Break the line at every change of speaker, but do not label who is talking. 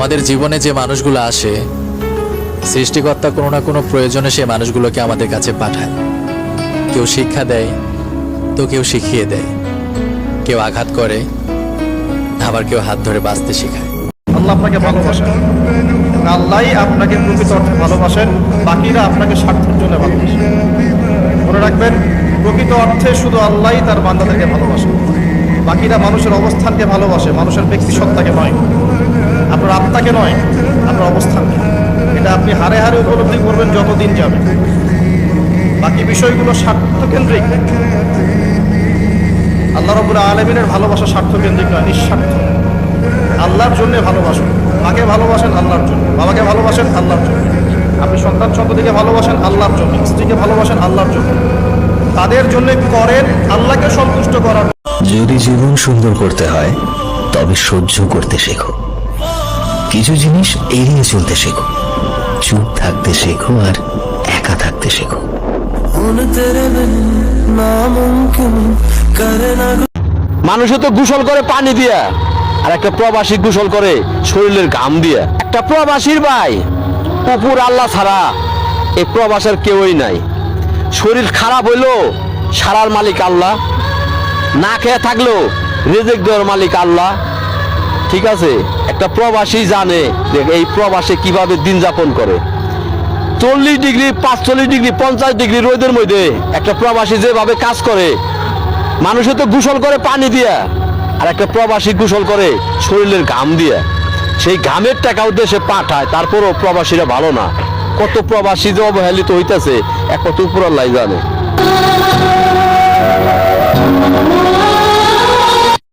আমাদের জীবনে যে মানুষগুলো আসে, সৃষ্টিকর্তা কোনো না কোনো প্রয়োজনে সে মানুষগুলোকে আমাদের কাছে পাঠায়। কেউ শিক্ষা দেয়, তো কেউ শিখিয়ে দেয়। কেউ আঘাত করে, আবার কেউ হাত ধরে বাঁচতে শেখায়।
আল্লাহ আপনাকে ভালোবাসেন। আল্লাহ আপনাকে প্রকৃত অর্থে ভালোবাসেন। বাকিরা আপনাকে স্বার্থের জন্য ভালোবাসেন মনে রাখবেন, প্রকৃত অর্থে শুধু আল্লাহই তার বান্দাদেরকে ভালোবাসেন বাকিরা মানুষের অবস্থানকে ভালোবাসে, মানুষের ব্যক্তি সত্তাকে নয় আত্মাকে নয়, আপনার অবস্থানকে এটা আপনি হারে হারে উপলব্ধি করবেন যত দিন যাবে। বাকি বিষয়গুলো স্বার্থকেন্দ্রিক। আল্লাহ রবুল আলমিনের ভালোবাসা স্বার্থকেন্দ্রিক নয়, নিঃস্বার্থ। আল্লাহর জন্য ভালোবাসুন। মাকে ভালোবাসেন আল্লাহর জন্য। বাবাকে ভালোবাসেন আল্লাহর জন্য। আপনি সন্তান সন্ততিকে ভালোবাসেন আল্লাহর জন্য। স্ত্রীকে ভালোবাসেন আল্লাহর জন্য। তাদের জন্য করেন আল্লাহকে সন্তুষ্ট করার।
যদি জীবন সুন্দর করতে হয়, তবে সহ্য করতে শেখো। কিছু জিনিস এড়িয়ে চলতে শেখো। চুপ থাকতে শেখো আর একা থাকতে শেখো।
মানুষে তো গুসল করে পানি দিয়া, আর একটা প্রবাসী গুসল করে শরীরের ঘাম দিয়া। একটা প্রবাসীর ভাই, কুকুর আল্লাহ ছাড়া এ প্রবাসের কেউই নাই। শরীর খারাপ হইল, সারার মালিক আল্লাহ, না খেয়ে থাকলেও রেজেক দেওয়ার মালিক আল্লাহ ঠিক আছে? একটা প্রবাসী জানে যে এই প্রবাসে কীভাবে দিন যাপন করে। চল্লিশ ডিগ্রি, পাঁচচল্লিশ ডিগ্রি, পঞ্চাশ ডিগ্রি রোদের মধ্যে একটা প্রবাসী যেভাবে কাজ করে, মানুষে তো গোসল করে পানি দিয়া, আর একটা প্রবাসী গোসল করে শরীরের ঘাম দিয়া। সেই ঘামের টাকা উদ্দেশ্যে পাঠায়, তারপরও প্রবাসীরা ভালো না। কত প্রবাসী যে অবহেলিত হইতেছে এক কত উপর আল্লাহ জানে।